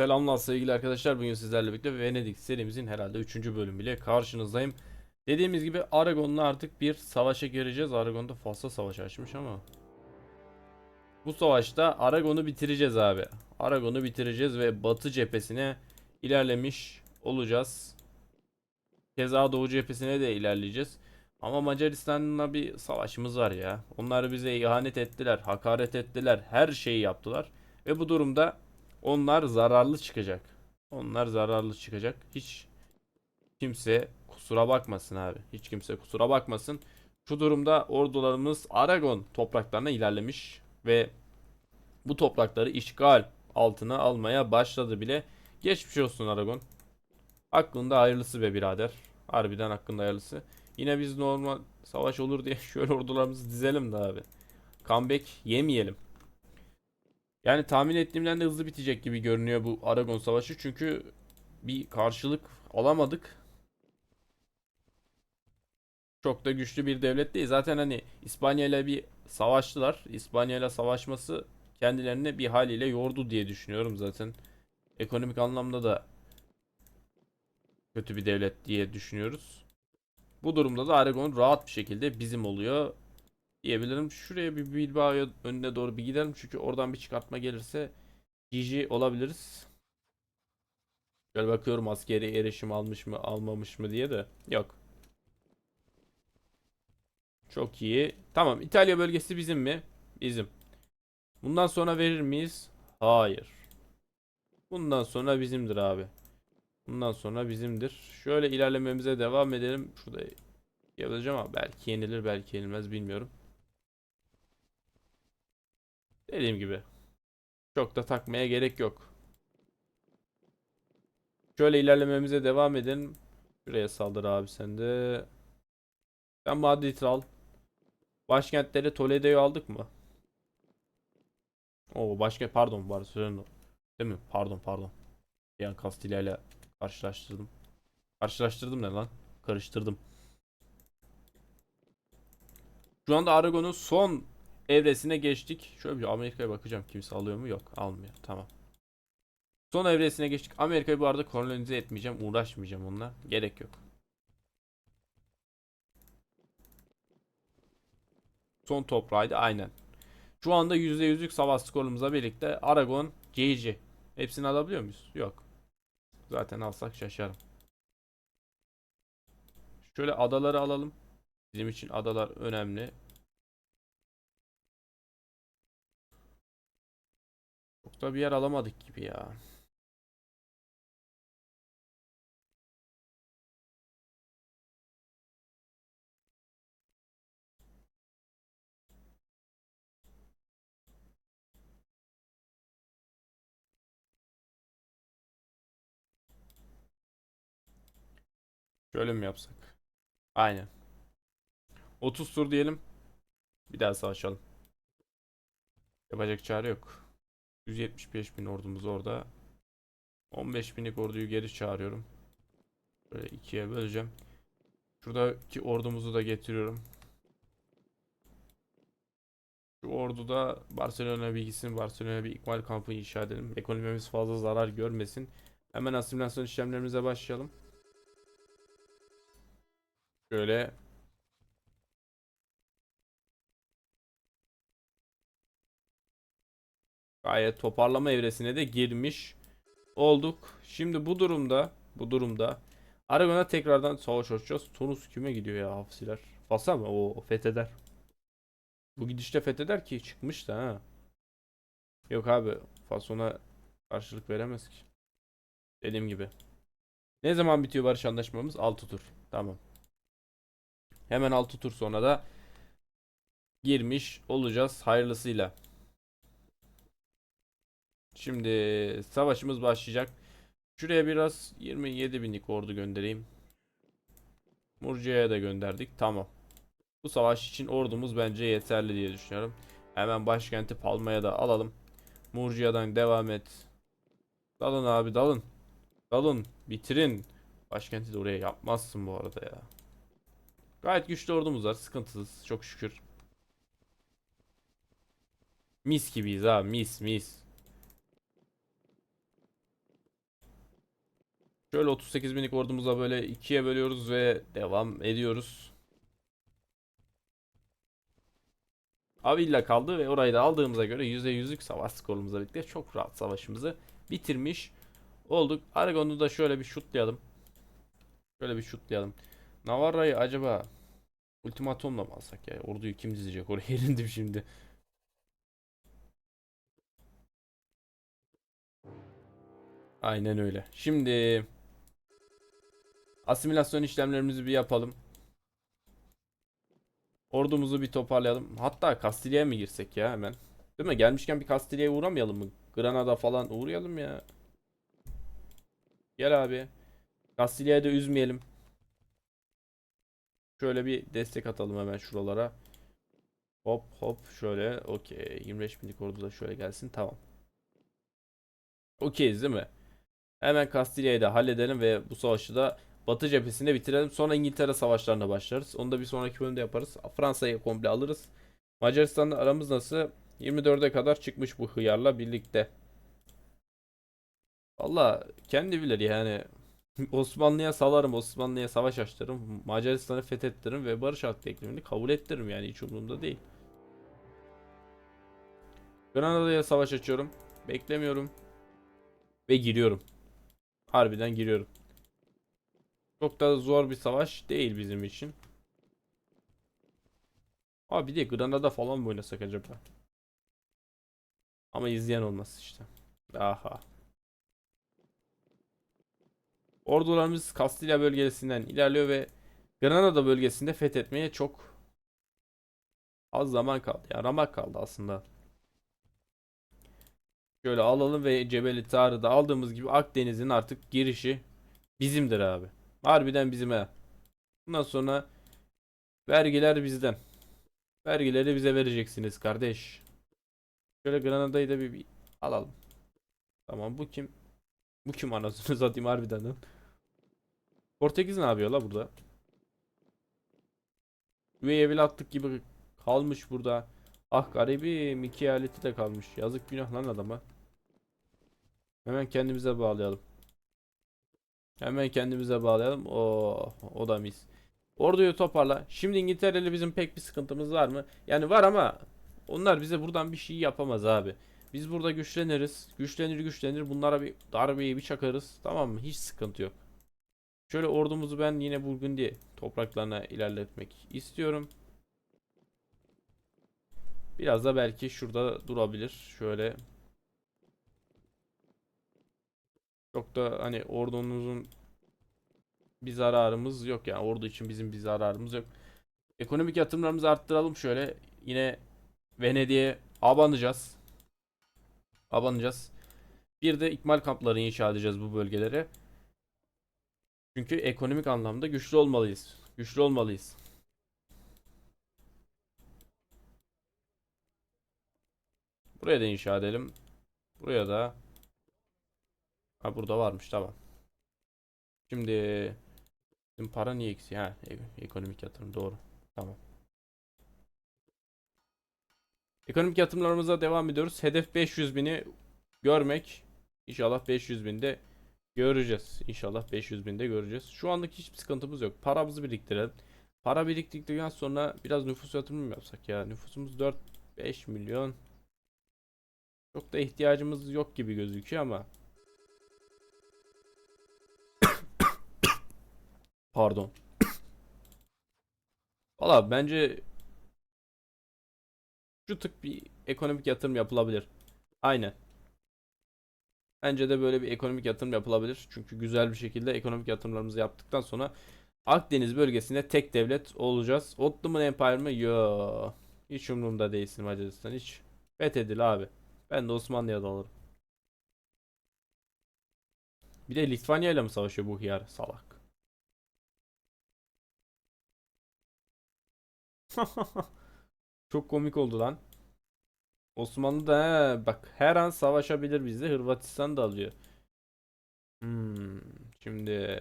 Selamlar sevgili arkadaşlar. Bugün sizlerle birlikte Venedik serimizin herhalde 3. bölümüyle karşınızdayım. Dediğimiz gibi Aragon'la artık bir savaşa gireceğiz. Aragon'da fazla savaş açmış ama. Bu savaşta Aragon'u bitireceğiz abi. Aragon'u bitireceğiz ve Batı cephesine ilerlemiş olacağız. Keza Doğu cephesine de ilerleyeceğiz. Ama Macaristan'la bir savaşımız var ya. Onlar bize ihanet ettiler, hakaret ettiler, her şeyi yaptılar. Ve bu durumda onlar zararlı çıkacak. Onlar zararlı çıkacak. Hiç kimse kusura bakmasın abi. Hiç kimse kusura bakmasın. Şu durumda ordularımız Aragon topraklarına ilerlemiş ve bu toprakları işgal altına almaya başladı bile. Geçmiş olsun Aragon. Hakkında hayırlısı be birader. Harbiden hakkında hayırlısı. Yine biz normal savaş olur diye şöyle ordularımızı dizelim de abi. Comeback yemeyelim. Yani tahmin ettiğimden de hızlı bitecek gibi görünüyor bu Aragon Savaşı. Çünkü bir karşılık alamadık. Çok da güçlü bir devlet değil. Zaten hani İspanya ile bir savaştılar. İspanya ile savaşması kendilerine bir haliyle yordu diye düşünüyorum zaten. Ekonomik anlamda da kötü bir devlet diye düşünüyoruz. Bu durumda da Aragon rahat bir şekilde bizim oluyor diyebilirim. Şuraya bir Bilbao'ya önüne doğru bir gidelim. Çünkü oradan bir çıkartma gelirse GG olabiliriz. Şöyle bakıyorum askeri erişim almış mı almamış mı diye de. Yok. Çok iyi. Tamam İtalya bölgesi bizim mi? Bizim. Bundan sonra verir miyiz? Hayır. Bundan sonra bizimdir abi. Bundan sonra bizimdir. Şöyle ilerlememize devam edelim. Şurada yapacağım ama belki yenilir belki yenilmez bilmiyorum. Dediğim gibi. Çok da takmaya gerek yok. Şöyle ilerlememize devam edelim. Şuraya saldır abi sen de. Sen Madrid'i al. Başkentleri Toledo'yu aldık mı? Oo başkent pardon Barcelona. Değil mi? Pardon pardon. An Kastilya ile karşılaştırdım. Karşılaştırdım ne lan? Karıştırdım. Şu anda Aragon'un son evresine geçtik. Şöyle bir Amerika'ya bakacağım. Kimse alıyor mu? Yok. Almıyor. Tamam. Son evresine geçtik. Amerika'yı bu arada kolonize etmeyeceğim. Uğraşmayacağım onunla. Gerek yok. Son toprağıydı. Aynen. Şu anda %100'lük savaş skorumuzla birlikte Aragon, GG. Hepsini alabiliyor muyuz? Yok. Zaten alsak şaşarım. Şöyle adaları alalım. Bizim için adalar önemli. Çok da bir yer alamadık gibi ya. Şöyle mi yapsak? Aynen. 30 tur diyelim. Bir daha savaşalım. Yapacak çare yok. 175 bin ordumuz orada. 15 binlik orduyu geri çağırıyorum. Böyle ikiye böleceğim. Şuradaki ordumuzu da getiriyorum. Şu orduda Barcelona bilgisini Barcelona bir ikmal kampı inşa edelim. Ekonomimiz fazla zarar görmesin. Hemen asimilasyon işlemlerimize başlayalım. Şöyle Gayet toparlama evresine de girmiş olduk. Şimdi bu durumda bu durumda Aragon'a tekrardan savaş açacağız. Tunus kime gidiyor ya hafsiler? Fasa mı? O fetheder. Bu gidişte fetheder ki çıkmış da ha. Yok abi Fason'a karşılık veremez ki. Dediğim gibi. Ne zaman bitiyor barış anlaşmamız? 6 tur. Tamam. Hemen 6 tur sonra da girmiş olacağız hayırlısıyla. Şimdi savaşımız başlayacak. Şuraya biraz 27 binlik ordu göndereyim. Murcia'ya da gönderdik. Tamam. Bu savaş için ordumuz bence yeterli diye düşünüyorum. Hemen başkenti Palma'ya da alalım. Murcia'dan devam et. Dalın abi dalın. Dalın. Bitirin. Başkenti de oraya yapmazsın bu arada ya. Gayet güçlü ordumuz var. Sıkıntısız. Çok şükür. Mis gibiyiz abi. Mis mis. Şöyle 38 binlik ordumuza böyle ikiye bölüyoruz ve devam ediyoruz. Avilla kaldı ve orayı da aldığımıza göre %100'lük savaş skorumuzla birlikte çok rahat savaşımızı bitirmiş olduk. Aragon'u da şöyle bir şutlayalım. Şöyle bir şutlayalım. Navarra'yı acaba ultimatomla mı alsak ya? Orduyu kim dizecek? Oraya erindim şimdi. Aynen öyle. Şimdi asimilasyon işlemlerimizi bir yapalım. Ordumuzu bir toparlayalım. Hatta Kastilya'ya mı girsek ya hemen? Değil mi? Gelmişken bir Kastilya'ya uğramayalım mı? Granada falan uğrayalım ya. Gel abi. Kastilya'yı da üzmeyelim. Şöyle bir destek atalım hemen şuralara. Hop hop şöyle. Okey. 25 binlik ordu da şöyle gelsin. Tamam. Okeyiz değil mi? Hemen Kastilya'yı da halledelim ve bu savaşı da Batı cephesinde bitirelim. Sonra İngiltere savaşlarına başlarız. Onu da bir sonraki bölümde yaparız. Fransa'yı komple alırız. Macaristan'la aramız nasıl? 24'e kadar çıkmış bu hıyarla birlikte. Valla kendi bilir yani. Osmanlı'ya salarım, Osmanlı'ya savaş açtırırım, Macaristan'ı fethettiririm ve barış hakkı teklimini kabul ettiririm yani hiç umurumda değil. Granada'ya savaş açıyorum. Beklemiyorum. Ve giriyorum. Harbiden giriyorum. Çok da zor bir savaş değil bizim için. Abi bir de Granada falan mı oynasak acaba? Ama izleyen olmaz işte. Aha. Ordularımız Kastilya bölgesinden ilerliyor ve Granada bölgesinde fethetmeye çok az zaman kaldı. Ya ramak kaldı aslında. Şöyle alalım ve Cebeli Tarık'da aldığımız gibi Akdeniz'in artık girişi bizimdir abi. Harbiden bizim he. Bundan sonra vergiler bizden. Vergileri bize vereceksiniz kardeş. Şöyle Granada'yı da bir, bir alalım. Tamam bu kim? Bu kim anasını satayım harbiden lan. Portekiz ne yapıyor la burada? Üvey evlatlık gibi kalmış burada. Ah garibim iki eyaleti de kalmış. Yazık günah lan adama. Hemen kendimize bağlayalım. Hemen kendimize bağlayalım. O o da mis. Orduyu toparla. Şimdi İngiltere'yle bizim pek bir sıkıntımız var mı? Yani var ama onlar bize buradan bir şey yapamaz abi. Biz burada güçleniriz. Güçlenir güçlenir. Bunlara bir darbeyi bir çakarız. Tamam mı? Hiç sıkıntı yok. Şöyle ordumuzu ben yine Burgundy topraklarına ilerletmek istiyorum. Biraz da belki şurada durabilir. Şöyle. Çok da hani ordumuzun bir zararımız yok yani ordu için bizim bir zararımız yok. Ekonomik yatırımlarımızı arttıralım şöyle. Yine Venedik'e abanacağız. Abanacağız. Bir de ikmal kampları inşa edeceğiz bu bölgelere. Çünkü ekonomik anlamda güçlü olmalıyız. Güçlü olmalıyız. Buraya da inşa edelim. Buraya da. Ha burada varmış tamam. Şimdi bizim para niye eksi? Ha e- ekonomik yatırım doğru. Tamam. Ekonomik yatırımlarımıza devam ediyoruz. Hedef 500 bini görmek. İnşallah 500 binde göreceğiz. İnşallah 500 binde göreceğiz. Şu anlık hiçbir sıkıntımız yok. Paramızı biriktirelim. Para biriktirdikten sonra biraz nüfus yatırımı mı yapsak ya? Nüfusumuz 4-5 milyon. Çok da ihtiyacımız yok gibi gözüküyor ama. Pardon. Valla bence şu tık bir ekonomik yatırım yapılabilir. Aynen. Bence de böyle bir ekonomik yatırım yapılabilir. Çünkü güzel bir şekilde ekonomik yatırımlarımızı yaptıktan sonra Akdeniz bölgesinde tek devlet olacağız. Ottoman Empire mı? Yo. Hiç umurumda değilsin Macaristan hiç. Fethedil abi. Ben de Osmanlı'ya da alırım. Bir de Litvanya ile mi savaşıyor bu hıyar salak? Çok komik oldu lan. Osmanlı da he, bak her an savaşabilir bizle. Hırvatistan da alıyor. Hmm, şimdi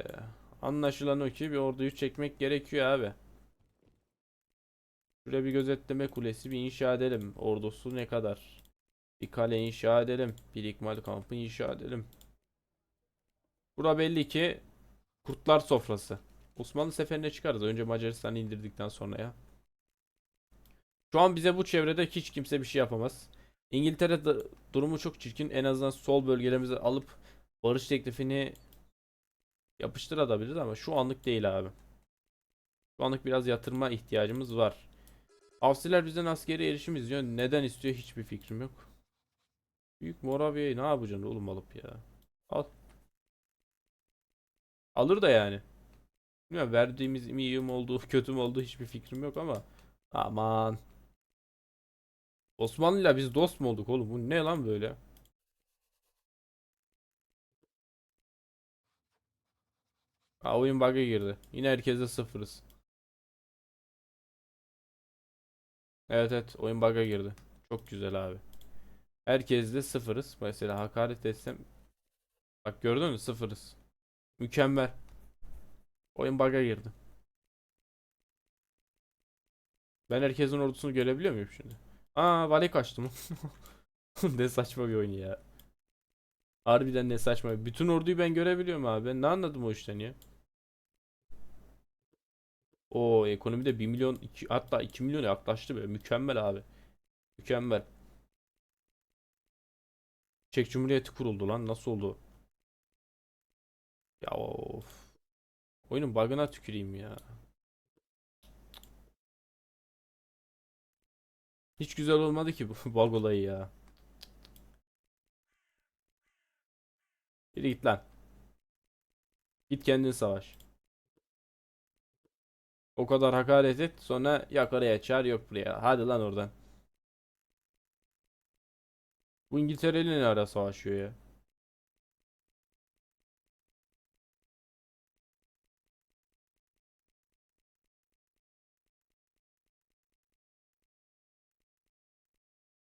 anlaşılan o ki bir orduyu çekmek gerekiyor abi. Şuraya bir gözetleme kulesi bir inşa edelim. Ordusu ne kadar? Bir kale inşa edelim. Bir ikmal kampı inşa edelim. Bura belli ki kurtlar sofrası. Osmanlı seferine çıkarız. Önce Macaristan'ı indirdikten sonra ya. Şu an bize bu çevrede hiç kimse bir şey yapamaz. İngiltere durumu çok çirkin. En azından sol bölgelerimizi alıp barış teklifini yapıştırabiliriz ama şu anlık değil abi. Şu anlık biraz yatırma ihtiyacımız var. Avsiler bizden askeri erişim istiyor. Neden istiyor hiçbir fikrim yok. Büyük Moravya'yı ne yapacaksın oğlum alıp ya? Al. Alır da yani. Bilmiyorum verdiğimiz mi iyi mi oldu kötü mü oldu hiçbir fikrim yok ama. Aman. Osmanlı'yla biz dost mu olduk oğlum? Bu ne lan böyle? Ha, oyun bug'a girdi. Yine herkese sıfırız. Evet evet oyun bug'a girdi. Çok güzel abi. Herkes de sıfırız. Mesela hakaret etsem. Bak gördün mü sıfırız. Mükemmel. Oyun bug'a girdi. Ben herkesin ordusunu görebiliyor muyum şimdi? Aa vale kaçtı mı? ne saçma bir oyun ya. Harbiden ne saçma. Bütün orduyu ben görebiliyorum abi. Ne anladım o işten ya? O ekonomide 1 milyon iki, hatta 2 milyon yaklaştı be. Mükemmel abi. Mükemmel. Çek Cumhuriyeti kuruldu lan. Nasıl oldu? Ya of. Oyunun bug'ına tüküreyim ya. Hiç güzel olmadı ki bu bug olayı ya. Yürü git lan. Git kendin savaş. O kadar hakaret et sonra yok oraya çağır yok buraya. Hadi lan oradan. Bu İngiltere'yle ne ara savaşıyor ya?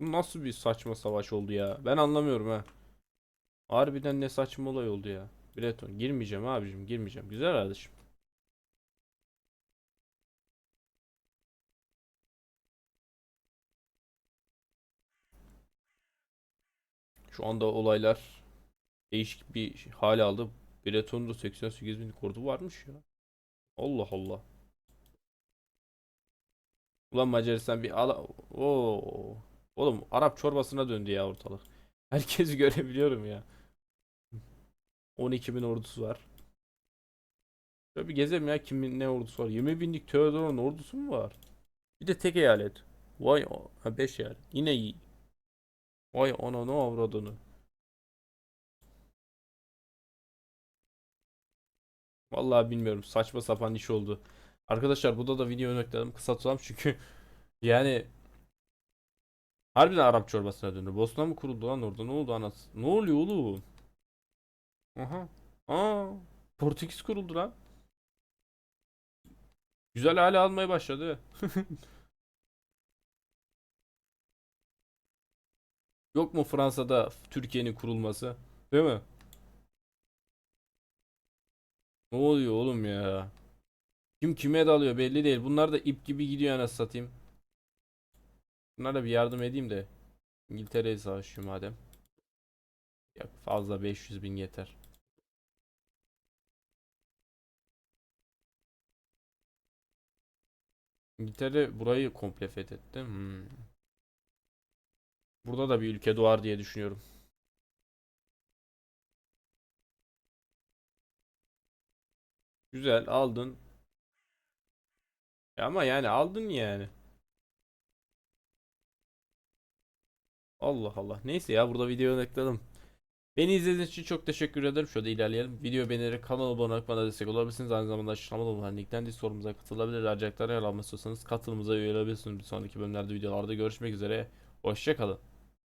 Nasıl bir saçma savaş oldu ya? Ben anlamıyorum ha. Harbiden ne saçma olay oldu ya. Breton girmeyeceğim abicim girmeyeceğim. Güzel kardeşim. Şu anda olaylar değişik bir hal aldı. Breton'da 88 bin ordu varmış ya. Allah Allah. Ulan Macaristan bir ala... Oo. Oğlum Arap çorbasına döndü ya ortalık. Herkesi görebiliyorum ya. 12 bin ordusu var. Şöyle bir gezelim ya kimin ne ordusu var. 20 binlik Theodor'un ordusu mu var? Bir de tek eyalet. Vay ha 5 eyalet. Yine iyi. Vay ananı avradını. Vallahi bilmiyorum. Saçma sapan iş oldu. Arkadaşlar burada da video örneklerim kısa tutalım çünkü yani harbiden Arap çorbasına döndü. Bosna mı kuruldu lan orada? Ne oldu anası? Ne oluyor oğlum? Aha. Aa, Portekiz kuruldu lan. Güzel hale almaya başladı. Yok mu Fransa'da Türkiye'nin kurulması? Değil mi? Ne oluyor oğlum ya? Kim kime dalıyor belli değil. Bunlar da ip gibi gidiyor anasını satayım. Bunlara bir yardım edeyim de. İngiltere'ye savaşıyor madem. Yok fazla 500 bin yeter. İngiltere burayı komple fethetti. Hmm. Burada da bir ülke doğar diye düşünüyorum. Güzel aldın. Ya Ama yani aldın yani. Allah Allah. Neyse ya burada videoyu ekledim. Beni izlediğiniz için çok teşekkür ederim. Şöyle ilerleyelim. Video beğenerek kanala abone olup bana destek olabilirsiniz. Aynı zamanda açıklamada bulunan linkten Discord'umuza katılabilir. Ayrıca yer almak istiyorsanız katılımıza üye olabilirsiniz. Bir sonraki bölümlerde videolarda görüşmek üzere. Hoşçakalın.